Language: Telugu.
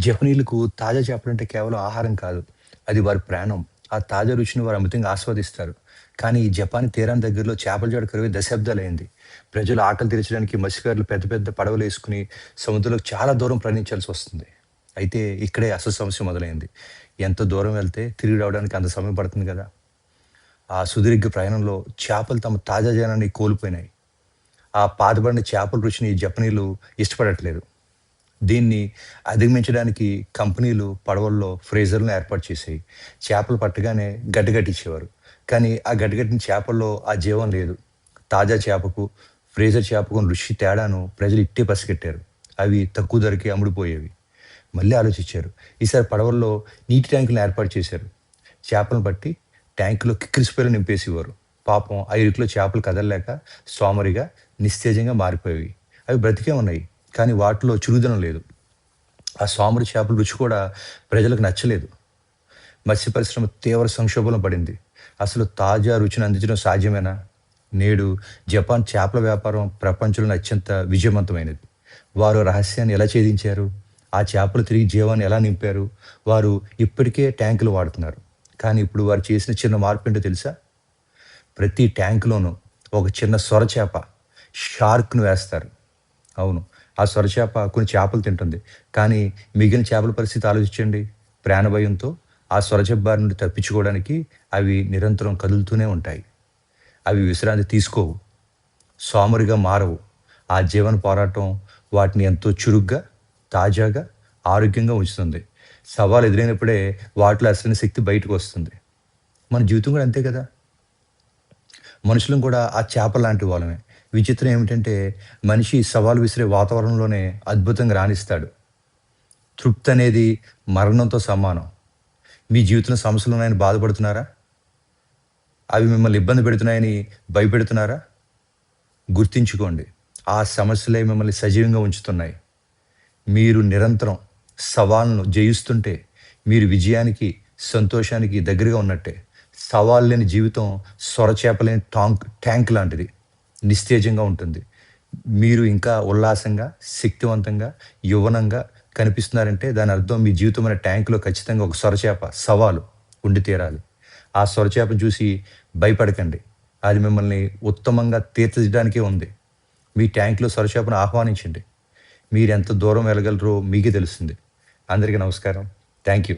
జపనీలకు తాజా చేపలంటే కేవలం ఆహారం కాదు. అది వారి ప్రాణం. ఆ తాజా రుచిని వారు అమితంగా ఆస్వాదిస్తారు. కానీ ఈ జపాన్ తీరాని దగ్గరలో చేపల జోడ కరువే దశాబ్దాలైంది ప్రజలు ఆకలి తీర్చడానికి మత్స్యకారులు పెద్ద పెద్ద పడవలు వేసుకుని సముద్రంలో చాలా దూరం ప్రయాణించాల్సి వస్తుంది అయితే ఇక్కడే అసలు సమస్య మొదలైంది. ఎంత దూరం వెళ్తే తిరిగి రావడానికి అంత సమయం పడుతుంది కదా ఆ సుదీర్ఘ ప్రయాణంలో చేపలు తమ తాజా జనాన్ని కోల్పోయినాయి. ఆ పాతబడిన చేపల రుచిని జపనీలు ఇష్టపడట్లేదు. దీన్ని అధిగమించడానికి కంపెనీలు పడవల్లో ఫ్రీజర్‌లను ఏర్పాటు చేసాయి చేపలు పట్టగానే గడ్డగట్టించేవారు కానీ ఆ గడ్డగట్టిన చేపల్లో ఆ జీవం లేదు. తాజా చేపకు, ఫ్రీజర్ చేపకు రుచి తేడాను ప్రజలు ఇట్టే పసిగట్టారు. అవి తక్కువ ధరకే అమ్ముడుపోయేవి. మళ్ళీ ఆలోచించారు. ఈసారి పడవల్లో నీటి ట్యాంకులను ఏర్పాటు చేశారు. చేపలను పట్టి ట్యాంకులో కిక్కిరిసిపోయేలా నింపేసేవారు. పాపం ఆ ఇరుకులో చేపలు కదలలేక సోమరిగా, నిస్తేజంగా మారిపోయేవి. అవి బ్రతికే ఉన్నాయి. కానీ వాటిలో చురుదనం లేదు. ఆ సోమరి చేపల రుచి కూడా ప్రజలకు నచ్చలేదు. మత్స్య పరిశ్రమ తీవ్ర సంక్షోభంలో పడింది. అసలు తాజా రుచిని అందించడం సాధ్యమేనా? నేడు జపాన్ చేపల వ్యాపారం ప్రపంచంలో అత్యంత విజయవంతమైనది. వారు రహస్యాన్ని ఎలా ఛేదించారు? ఆ చేపలు తిరిగి జీవాన్ని ఎలా నింపారు? వారు ఇప్పటికే ట్యాంకులు వాడుతున్నారు. కానీ ఇప్పుడు వారు చేసిన చిన్న మార్పు ఏంటో తెలుసా? ప్రతి ట్యాంకులోనూ ఒక చిన్న సొరచేప షార్క్‌ను వేస్తారు. అవును. ఆ సొరచేప కొన్ని చేపలు తింటుంది. కానీ మిగిలిన చేపల పరిస్థితి ఆలోచించండి. ప్రాణభయంతో ఆ సొరచేప బారి నుండి తప్పించుకోవడానికి అవి నిరంతరం కదులుతూనే ఉంటాయి. అవి విశ్రాంతి తీసుకోవు. సోమరిగా మారవు. ఆ జీవన పోరాటం వాటిని ఎంతో చురుగ్గా, తాజాగా, ఆరోగ్యంగా ఉంచుతుంది. సవాలు ఎదురైనప్పుడే వాటిలో అసలైన శక్తి బయటకు వస్తుంది మన జీవితం కూడా అంతే కదా! మనుషులం కూడా ఆ చేప లాంటి వాళ్ళమే. విచిత్రం ఏమిటంటే మనిషి సవాలు విసిరే వాతావరణంలోనే అద్భుతంగా రాణిస్తాడు. తృప్తి అనేది మరణంతో సమానం. మీ జీవితంలో సమస్యలున్నాయని బాధపడుతున్నారా? అవి మిమ్మల్ని ఇబ్బంది పెడుతున్నాయని భయపెడుతున్నారా? గుర్తించుకోండి ఆ సమస్యలే మిమ్మల్ని సజీవంగా ఉంచుతున్నాయి. మీరు నిరంతరం సవాళ్ళను జయిస్తుంటే మీరు విజయానికి, సంతోషానికి దగ్గరగా ఉన్నట్టే. సవాలు లేని జీవితం సొరచేపలేని టాంక్ ట్యాంక్ లాంటిది. నిస్తేజంగా ఉంటుంది. మీరు ఇంకా ఉల్లాసంగా, శక్తివంతంగా, యవ్వనంగా కనిపిస్తున్నారంటే దాని అర్థం మీ జీవితం అనే ట్యాంక్‌లో ఖచ్చితంగా ఒక సొరచేప సవాలు ఉండి తీరాలి. ఆ సొరచేపను చూసి భయపడకండి. అది మిమ్మల్ని ఉత్తమంగా తీర్చిదిద్దడానికే ఉంది. మీ ట్యాంక్‌లో సొరచేపను ఆహ్వానించండి. మీరు ఎంత దూరం వెళ్ళగలరో మీకే తెలుస్తుంది. అందరికీ నమస్కారం. Thank you.